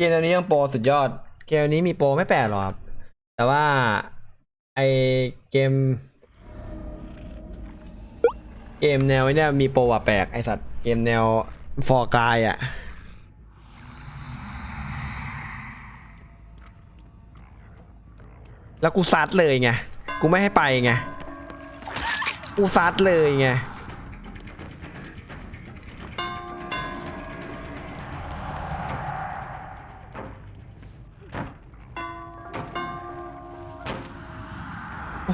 เกมนวนี้ยังโปรสุดยอด เกมนี้มีโปรไม่แปลกหรอกครับ แต่ว่าไอเกม เกมแนวเนี่ยมีโปรอะแปลกไอสัตว์เกมแนวฟอร์กายอะแล้วกูซัดเลยไง กูไม่ให้ไปไง กูซัดเลยไง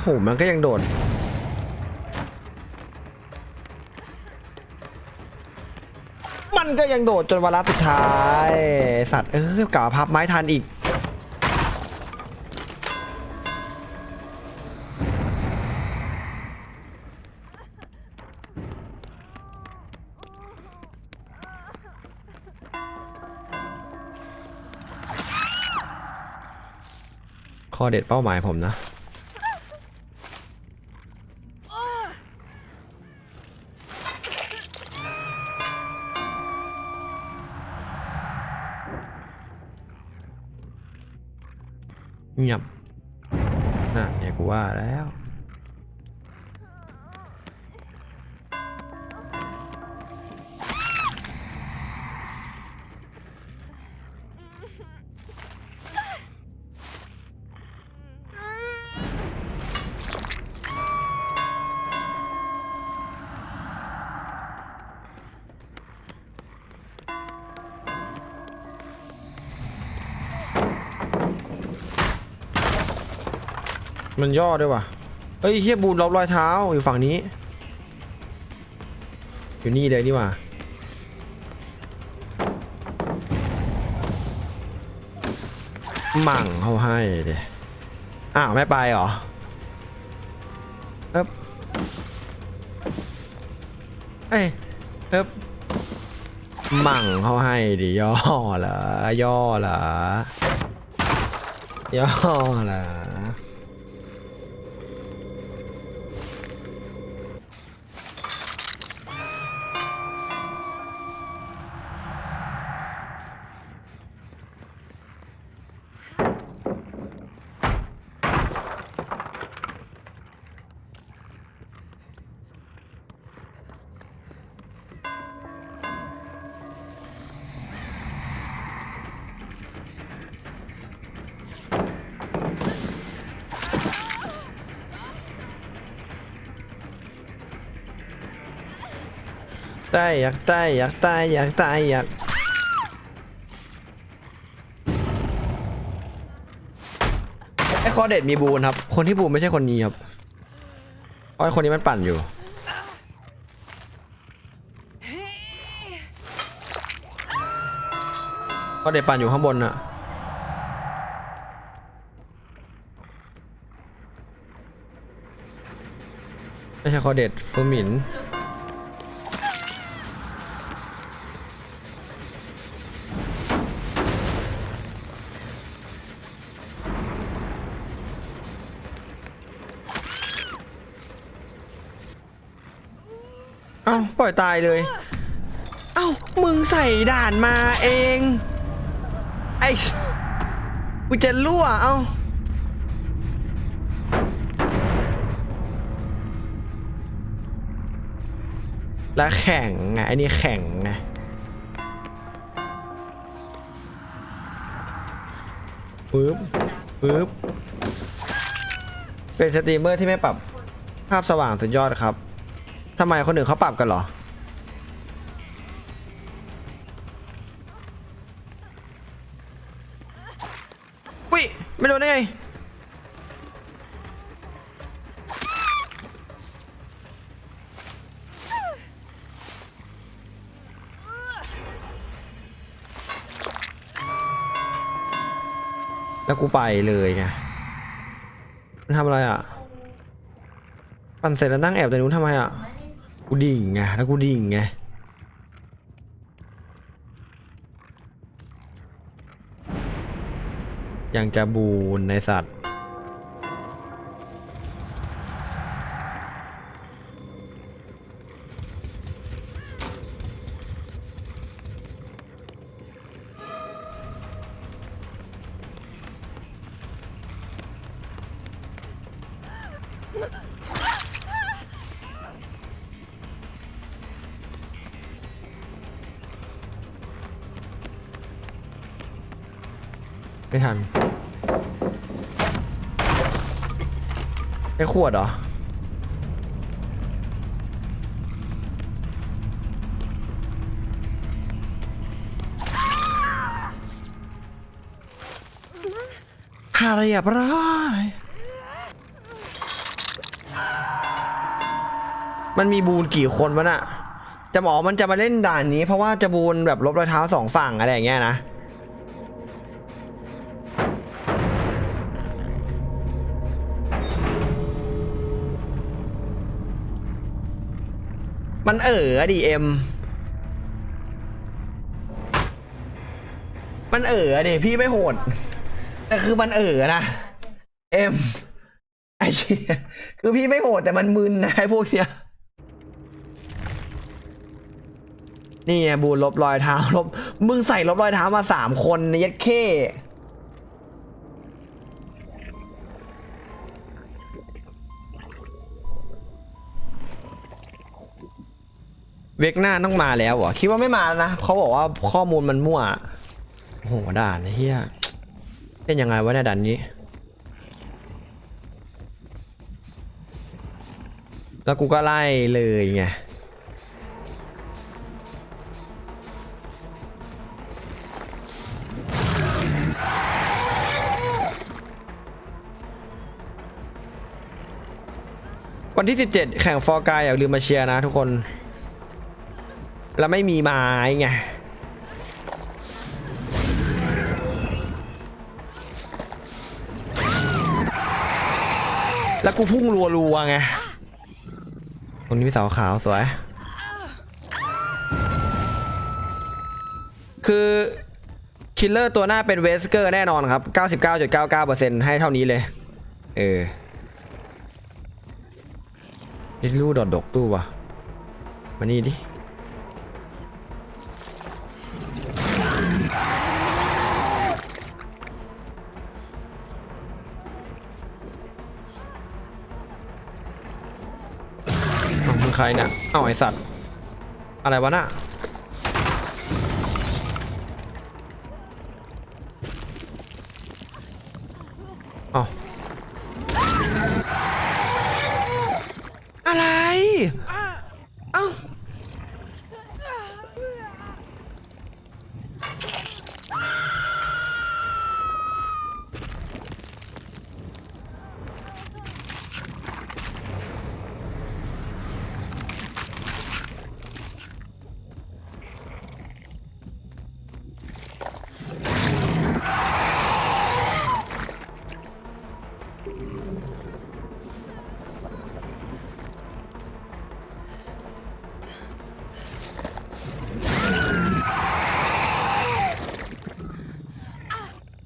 โหมันก็ยังโดดมันก็ยังโดดจนวาระสุดท้าย สัตว์เออกลับมาพับไม้ทันอีก ข้อเด็ดเป้าหมายผมนะ เงียบน่ะเนี่ยกูว่าแล้ว มันย่อด้วยว่ะเฮ้ยเฮียบูนลบรอยเท้าอยู่ฝั่งนี้ อยู่นี่เลยนี่ว่ะหมั่งเขาให้เดี๋ยอ้าวไม่ไปเหรอเอ๊บเอ้ยเอ๊บหมั่งเขาให้ดิย่อเหรอย่อเหรอย่อเหรอ ตายอยากตายอยากตายอยากตายอยากไอ้คอเด็ดมีบูนครับ คนที่บูนไม่ใช่คนนี้ครับเพราะไอ้คนนี้มันปั่นอยู่ คอเด็ดปั่นอยู่ข้างบนน่ะไม่ใช่คอเด็ดฟูมินาปล่อยตายเลย เอ้ามึงใส่ด่านมาเอง ไอ้กูจะรั่วเอ้าแล้วแข่งไงไอ้นี่แข่งไงปึ๊บปึ๊บเป็นสตรีมเมอร์ที่ไม่ปรับภาพสว่างสุดยอดครับ ทำไมคนอื่นเขาปรับกันเหรอ อุ้ย ไม่โดนได้ไง แล้วกูไปเลยไง มันทำอะไรอะ ปั่นเสร็จแล้วนั่งแอบแต่นู้นทำไมอะ กูดิ่งไงแล้วกูดิ่งไงยังจะบูนในสัตว์ ไม่ทันไอ้ขวดเหรอ หาเรียบร้อยมันมีบูนกี่คนวะน่ะ จะหมอมันจะมาเล่นด่านนี้เพราะว่าจะบูนแบบลบรอยเท้าสองฝั่งอะไรอย่างเงี้ยนะ มันเอออะดิเอ็มมันเอออะดิพี่ไม่โหด แต่คือมันเออนะเอ็มไอ้เชี่ยคือพี่ไม่โหดแต่มันมึนนะไอ้พวกเนี้ยนี่ไงบูลบรอยเท้าลบมึงใส่ลบรอยเท้ามาสามคนในยัดเข้ เวกหน้าต้องมาแล้วเหรอคิดว่าไม่มานะเขาบอกว่าข้อมูลมันมั่วโอ้โหด่านเฮียเล่นยังไงวะเนี่ยด่านนี้ แล้วกูก็ไล่เลยไงวันที่ 17 แข่งฟอร์กายอย่าลืมมาเชียร์นะทุกคน แล้วไม่มีไม้ไงแล้วกูพุ่งรัวๆไงตรงนี้มีเสาขาวสวย คือคิลเลอร์ตัวหน้าเป็นเวสเกอร์แน่นอนครับ 99.99%ให้เท่านี้เลย เออยิลูดอดดกตู้วะมานี่ดิ มึงใครเนี่ยเอาไอสัตว์ อะไรวะน่ะ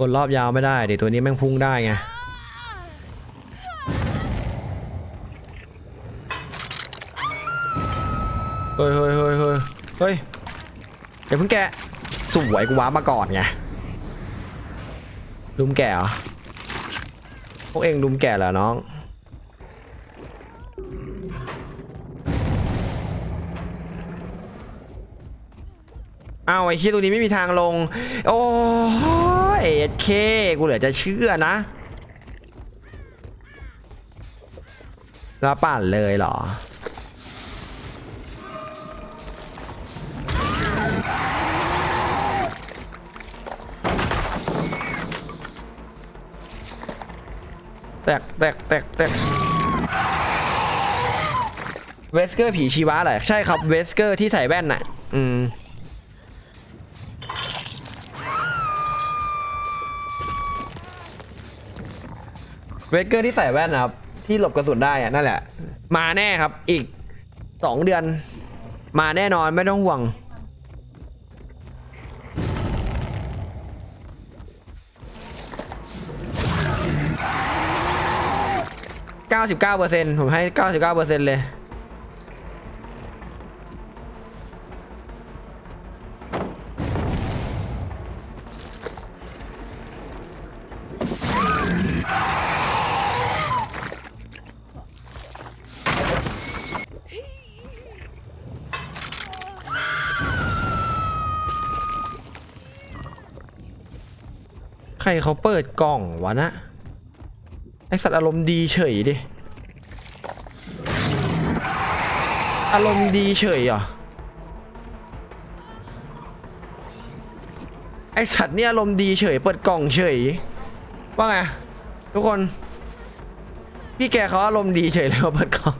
กดรอบยาวไม่ได้เดี๋ยวตัวนี้แม่งพุ่งได้ไงเฮ้ยเฮ้ยเฮ้ยเฮ้ยเฮ้ยอย่าเพิ่งแกะสวยกูว้ามาก่อนไงลุมแกะเหรอพวกเองลุมแกะเหรอน้องอ้าวไอ้คิดตัวนี้ไม่มีทางลง โอ้ ยเอ็ดเคกูเหลือจะเชื่อนะแล้วปั่นเลยเหรอ แตกแตกแตกแตกเวสเกอร์ผีชีวะเหรอใช่ครับเวสเกอร์ที่ใส่แว่นน่ะ อืม เวเกอร์ที่ใส่แว่นนะครับ ที่หลบกระสุนได้อะนั่นแหละ มาแน่ครับ อีกสองเดือน มาแน่นอนไม่ต้องห่วง 99%ผมให้ 99%เลย รเขาเปิดกล่องวะนะ ไอสัตว์อารมณ์ดีเฉยดิ อารมณ์ดีเฉยเหรอ ไอสัตว์นี่อารมณ์ดีเฉย เปิดกล่องเฉย ว่าไง ทุกคน พี่แกเขาอารมณ์ดีเฉยเลยว่าเปิดกล่อง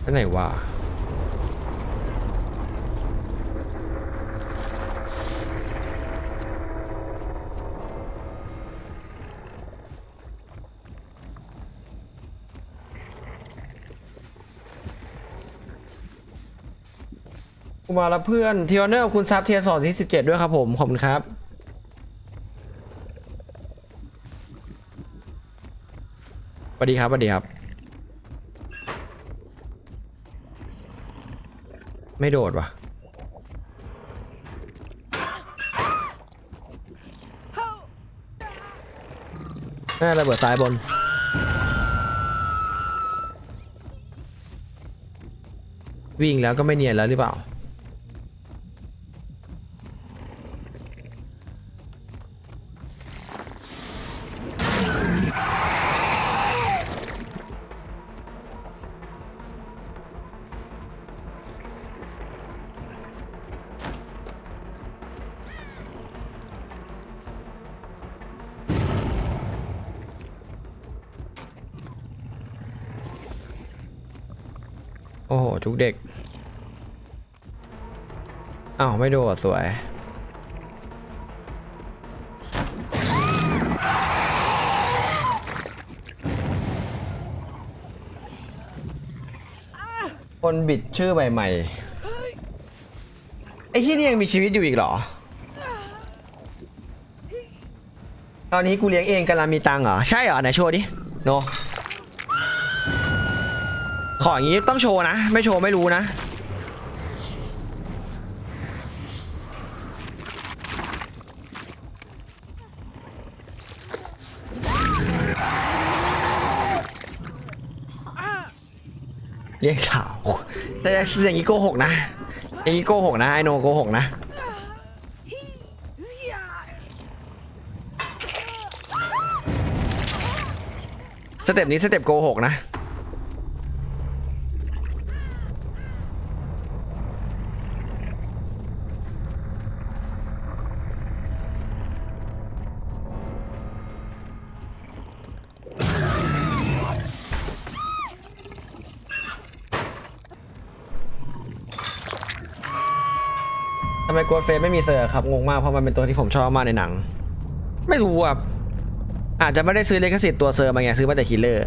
ไปไหนวะ กูมาแล้วเพื่อนทีออเนอร์คุณซับเทียร์สองที่สิบเจ็ดด้วยครับผมขอบคุณครับสวัสดีครับสวัสดีครับ ไม่โดดวะน่าระเบิดซ้ายบนวิ่งแล้วก็ไม่เนียนแล้วหรือเปล่า อ้โห ทุกเด็กอ้าวไม่โดดสวยคนบิดชื่อใหม่ๆไอ้ที่นี่ยังมีชีวิตอยู่อีกเหรอ ตอนนี้กูเลี้ยงเองกำลังมีตังเหรอ ใช่เหรอไหนโชว์ดิ โน ขออย่างนี้ต้องโชว์นะ ไม่โชว์ไม่รู้นะ เรียกสาวแต่อย่างนี้โกหกนะ อย่างนี้โกหกนะไอโนโกหกนะสเต็ปนี้สเต็ปโกหกนะำไมโกดเฟสไม่มีเซอร์ครับงงมากเพราะมันเป็นตัวที่ผมชอบมากในหนัง ไม่รู้อะอาจจะไม่ได้ซื้อเลขสิทธิ์ตัวเซอร์มาไงซื้อมาแต่คิลเลอร์